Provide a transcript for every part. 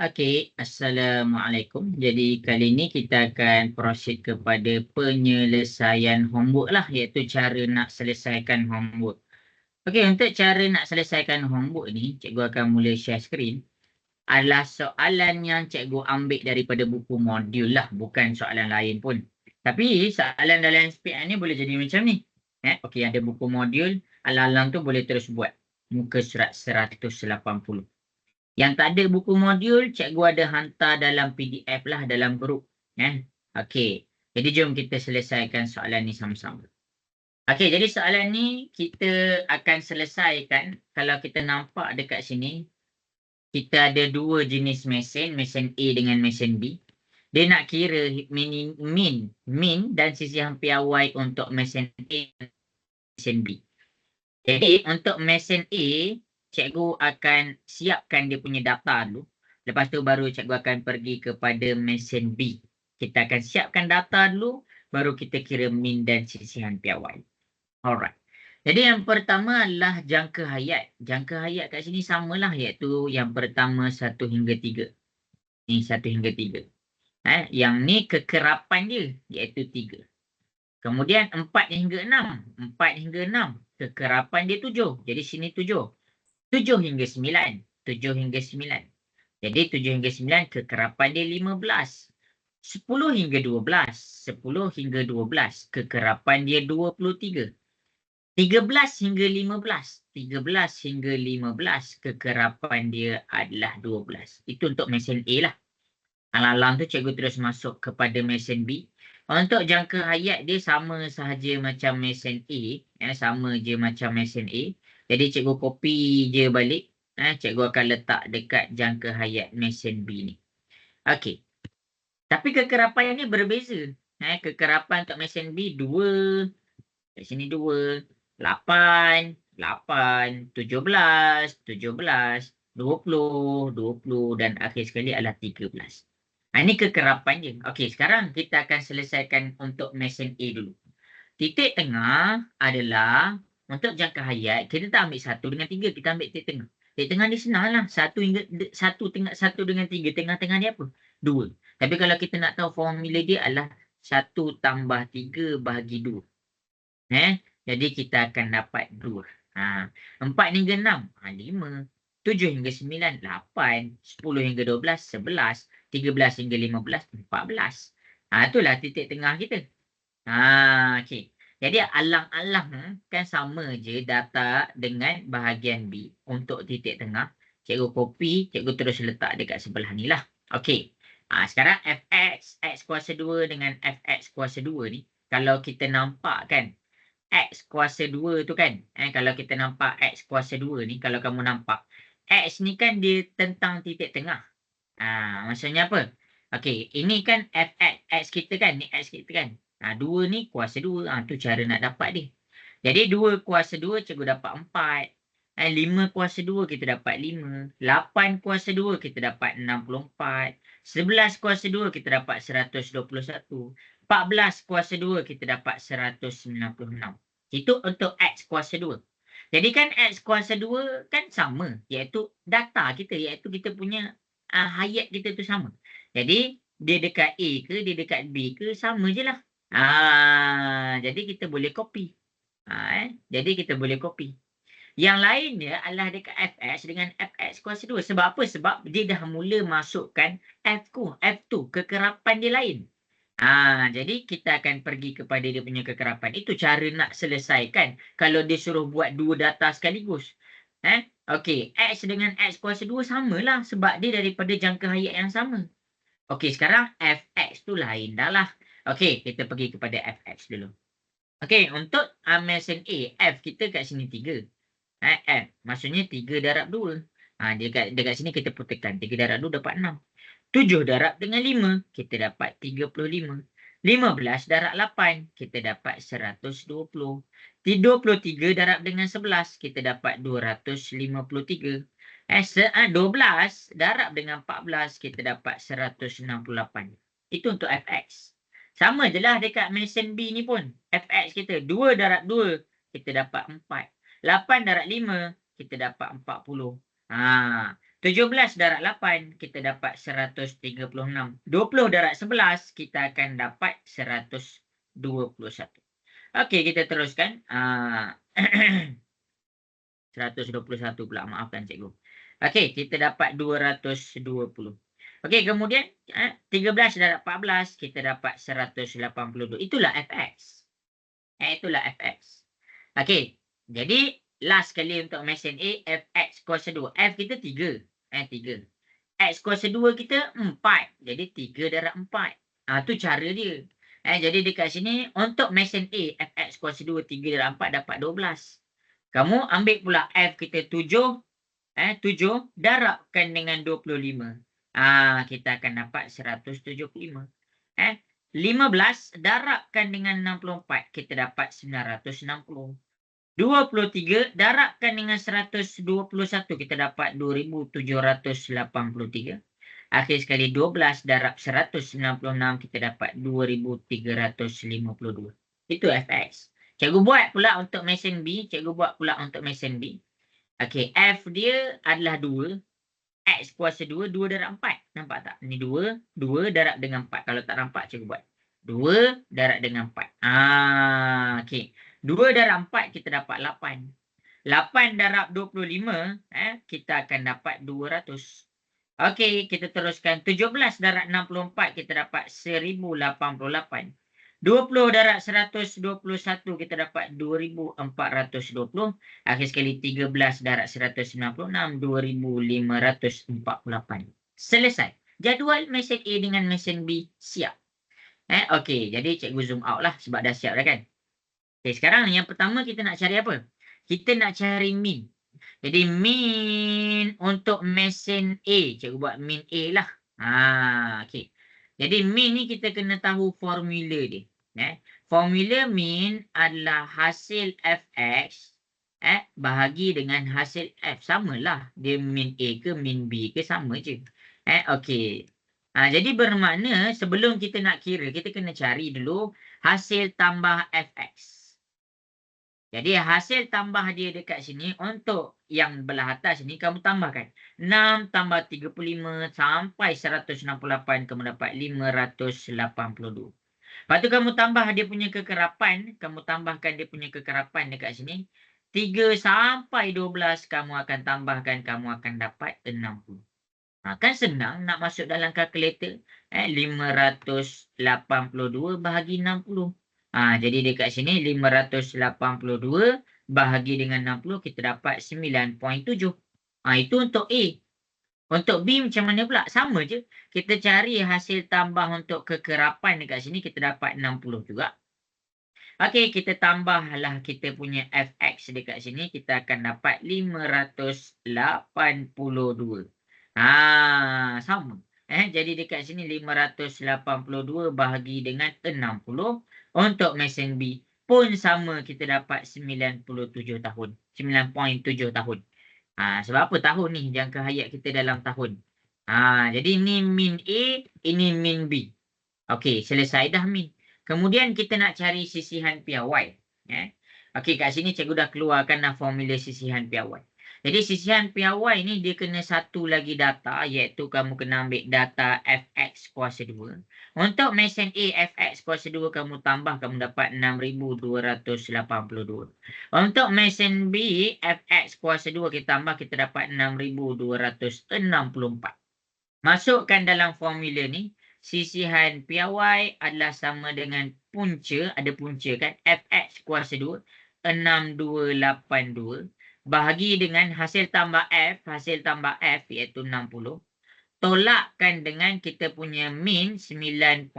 Okey, Assalamualaikum. Jadi kali ini kita akan proceed kepada penyelesaian homework lah iaitu cara nak selesaikan homework. Okey, untuk cara nak selesaikan homework ni, cikgu akan mula share screen. Adalah soalan yang cikgu ambil daripada buku modul lah, bukan soalan lain pun. Tapi soalan dalam SPM ni boleh jadi macam ni. Eh, Okey, ada buku modul, alang-alang tu boleh terus buat. Muka surat 180. Yang tak ada buku modul, cikgu ada hantar dalam PDF lah dalam grup. Eh? Okey. Jadi jom kita selesaikan soalan ni sama-sama. Okey, jadi soalan ni kita akan selesaikan kalau kita nampak dekat sini kita ada dua jenis mesin, mesin A dengan mesin B. Dia nak kira min, min, min dan sisi hampiawai untuk mesin A dan mesin B. Jadi untuk mesin A, cikgu akan siapkan dia punya data dulu. Lepas tu baru cikgu akan pergi kepada mesin B. Kita akan siapkan data dulu, baru kita kira min dan sisihan piawai. Alright. Jadi yang pertama adalah jangka hayat. Jangka hayat kat sini samalah iaitu yang pertama satu hingga tiga. Ini satu hingga tiga. Eh, yang ni kekerapan dia iaitu tiga. Kemudian empat hingga enam. Empat hingga enam. Kekerapan dia tujuh. Jadi sini tujuh. 7 hingga 9. 7 hingga 9. Jadi 7 hingga 9 kekerapan dia 15. 10 hingga 12. 10 hingga 12 kekerapan dia 23. 13 hingga 15. 13 hingga 15 kekerapan dia adalah 12. Itu untuk mesin A lah. Alang-alang tu cikgu terus masuk kepada mesin B. Untuk jangka hayat dia sama sahaja macam mesin A. Ya, sama je macam mesin A. Jadi cikgu copy je balik. Eh, cikgu akan letak dekat jangka hayat mesin B ni. Okey. Tapi kekerapan ni berbeza. Eh, kekerapan untuk mesin B 2. Kat sini 2. 8. 8. 17. 17. 20. 20. Dan akhir sekali adalah 13. Ha, ini kekerapan je. Okey, sekarang kita akan selesaikan untuk mesin A dulu. Titik tengah adalah untuk jangka hayat, kita tak ambil satu dengan tiga, kita ambil titik tengah. Titik tengah ni senang lah. Satu, hingga, satu, tengah, satu dengan tiga, tengah-tengah ni apa? Dua. Tapi kalau kita nak tahu formula dia adalah satu tambah tiga bahagi dua. Eh? Jadi kita akan dapat dua. Ha. Empat hingga enam, ha, lima. Tujuh hingga sembilan, lapan. Sepuluh hingga dua belas, sebelas. Tiga belas hingga lima belas, empat belas. Ha, itulah titik tengah kita. Ha, okay. Jadi alang-alang kan sama je data dengan bahagian B untuk titik tengah. Cikgu copy, cikgu terus letak dekat sebelah ni lah. Okey. Ha, sekarang fx, x kuasa 2 dengan fx kuasa 2 ni. Kalau kita nampak kan, x kuasa 2 tu kan. Eh, kalau kita nampak x kuasa 2 ni, kalau kamu nampak. X ni kan dia tentang titik tengah. Ha, maksudnya apa? Okey, ini kan fx, x kita kan, ni x kita kan. Ha, dua ni kuasa dua. Ha, tu cara nak dapat dia. Jadi dua kuasa dua cikgu dapat empat. Ha, lima kuasa dua kita dapat lima. Lapan kuasa dua kita dapat enam puluh empat. Sebelas kuasa dua kita dapat seratus dua puluh satu. Empat belas kuasa dua kita dapat seratus sembilan puluh enam. Itu untuk X kuasa dua. Jadi kan X kuasa dua kan sama. Iaitu data kita. Iaitu kita punya uh, hayat kita tu sama. Jadi dia dekat A ke dia dekat B ke sama je lah. Ah, jadi kita boleh copy. Ah, eh? Jadi kita boleh copy. Yang lain dia adalah dekat fx dengan fx kuasa 2. Sebab apa? Sebab dia dah mula masukkan f ku, f2, kekerapan dia lain. Ah, jadi kita akan pergi kepada dia punya kekerapan. Itu cara nak selesaikan kalau dia suruh buat dua data sekaligus. Eh? Okey, x dengan x kuasa 2 samalah sebab dia daripada jangka hayat yang sama. Okey, sekarang fx tu lain dah lah. Okey, kita pergi kepada fx dulu. Okey, untuk mesin A, F kita kat sini 3. Ha, F, maksudnya 3 darab 2. Ha, dekat, dekat sini kita putihkan. 3 darab 2 dapat 6. 7 darab dengan 5, kita dapat 35. 15 darab 8, kita dapat 120. 23 darab dengan 11, kita dapat 253. Eh, 12 darab dengan 14, kita dapat 168. Itu untuk fx. Sama je lah dekat mesin B ni pun. FX kita 2 darab 2 kita dapat 4. 8 darab 5 kita dapat 40. Ha. 17 darab 8 kita dapat 136. 20 darab 11 kita akan dapat 121. Okey, kita teruskan. Uh, 121 pula, maafkan cikgu. Okey, kita dapat 220. Okey, kemudian eh, 13 darab 14 kita dapat 182. Itulah fx. Eh, itulah fx. Okey, jadi last kali untuk mesin A, fx kuasa 2. F kita 3 eh tiga. X kuasa dua kita empat. Jadi tiga darab empat. Ah tu cara dia. Eh jadi dekat sini untuk mesin A fx kuasa dua tiga darab empat dapat dua belas. Kamu ambil pula f kita tujuh. Eh tujuh darabkan dengan dua puluh lima. Ah kita akan dapat seratus tujuh puluh lima. Eh lima belas darabkan dengan enam puluh empat kita dapat sembilan ratus enam puluh. 23 darabkan dengan 121 kita dapat 2783. Akhir sekali 12 darab 196 kita dapat 2352. Itu fx. Cikgu buat pula untuk mesin B, cikgu buat pula untuk mesin B. Okey, f dia adalah 2. X kuasa 2, 2 darab 4. Nampak tak? Ini 2, 2 darab dengan 4. Kalau tak nampak, cikgu buat. 2 darab dengan 4. Ah, okey. 2 darab 4 kita dapat 8. 8 darab 25 eh, kita akan dapat 200. Okey, kita teruskan. 17 darab 64 kita dapat 1088. 20 darab 121 kita dapat 2420. Akhir sekali 13 darab 196 2548. Selesai. Jadual mesin A dengan mesin B siap. Eh, okey, jadi cikgu zoom out lah sebab dah siap dah kan. Okay, sekarang yang pertama kita nak cari apa? Kita nak cari min. Jadi min untuk mesin A. Cikgu buat min A lah. Ha, okay. Jadi min ni kita kena tahu formula dia. Eh? Formula min adalah hasil fx eh, bahagi dengan hasil f. Samalah. Dia min A ke min B ke sama je. Eh, okay. Ha, jadi bermakna sebelum kita nak kira, kita kena cari dulu hasil tambah fx. Jadi hasil tambah dia dekat sini untuk yang belah atas ni kamu tambahkan. 6 tambah 35 sampai 168 kamu dapat 582. Lepas tu kamu tambah dia punya kekerapan. Kamu tambahkan dia punya kekerapan dekat sini. 3 sampai 12 kamu akan tambahkan. Kamu akan dapat 60. Ha, kan senang nak masuk dalam kalkulator. Eh, 582 bahagi 60. Ha, jadi dekat sini 582 bahagi dengan 60 kita dapat 9.7. Ha, itu untuk A. Untuk B macam mana pula? Sama je. Kita cari hasil tambah untuk kekerapan dekat sini kita dapat 60 juga. Okey, kita tambahlah kita punya fx dekat sini. Kita akan dapat 582. Ha, sama. Eh, jadi dekat sini 582 bahagi dengan 60. Untuk mesin B pun sama kita dapat 97 tahun. 9.7 tahun. Ha, sebab apa tahun ni jangka hayat kita dalam tahun. Ha, jadi ini min A, ini min B. Okey, selesai dah min. Kemudian kita nak cari sisihan piawai. Eh? Okey, kat sini cikgu dah keluarkan formula sisihan piawai. Jadi sisihan piawai ni dia kena satu lagi data iaitu kamu kena ambil data fx kuasa 2. Untuk mesin A fx kuasa 2 kamu tambah kamu dapat 6282. Untuk mesin B fx kuasa 2 kita tambah kita dapat 6264. Masukkan dalam formula ni sisihan piawai adalah sama dengan punca ada punca kan fx kuasa 2 6282 bahagi dengan hasil tambah F, hasil tambah F iaitu 60. Tolakkan dengan kita punya min 9.7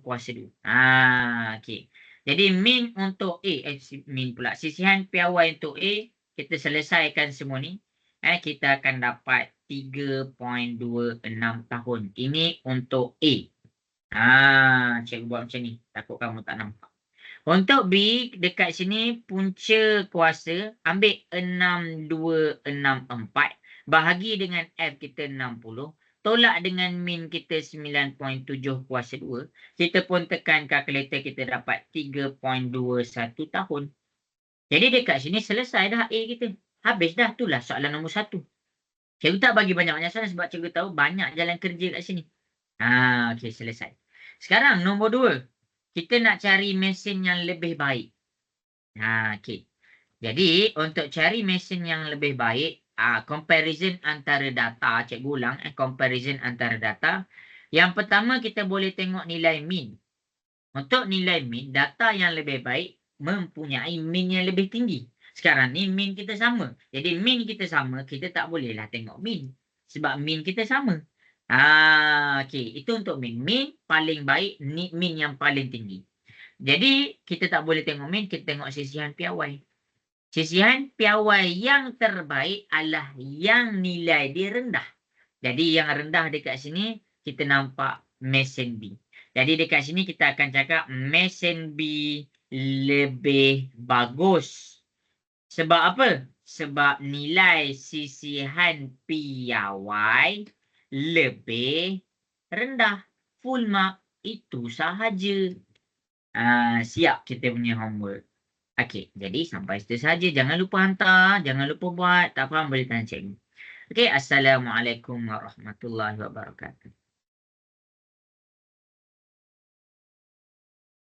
kuasa 2. Ha, okay. Jadi min untuk A, eh, min pula. Sisihan piawai untuk A, kita selesaikan semua ni. Eh, kita akan dapat 3.26 tahun. Ini untuk A. Ha, cikgu buat macam ni. Takut kamu tak nampak. Untuk B dekat sini punca kuasa ambil 6264 bahagi dengan F kita 60 tolak dengan min kita 9.7 kuasa 2 kita pun tekan kalkulator kita dapat 3.21 tahun. Jadi dekat sini selesai dah A kita. Habis dah itulah soalan nombor satu. Cikgu tak bagi banyak-banyak soalan sebab cikgu tahu banyak jalan kerja kat sini. Ha, okey selesai. Sekarang nombor dua. Kita nak cari mesin yang lebih baik. Ha, okey. Jadi untuk cari mesin yang lebih baik, ah comparison antara data, cikgu ulang eh comparison antara data. Yang pertama kita boleh tengok nilai min. Untuk nilai min, data yang lebih baik mempunyai min yang lebih tinggi. Sekarang ni min kita sama. Jadi min kita sama, kita tak bolehlah tengok min. Sebab min kita sama. Ah, okey, itu untuk min. Min paling baik, min yang paling tinggi. Jadi kita tak boleh tengok min, kita tengok sisihan piawai. Sisihan piawai yang terbaik adalah yang nilai dia rendah. Jadi yang rendah dekat sini kita nampak mesin B. Jadi dekat sini kita akan cakap mesin B lebih bagus. Sebab apa? Sebab nilai sisihan piawai lebih rendah. Full mark itu sahaja. Uh, siap kita punya homework. Okey, jadi sampai situ saja. Jangan lupa hantar, jangan lupa buat. Tak faham boleh tanya cikgu. Okey, Assalamualaikum warahmatullahi wabarakatuh.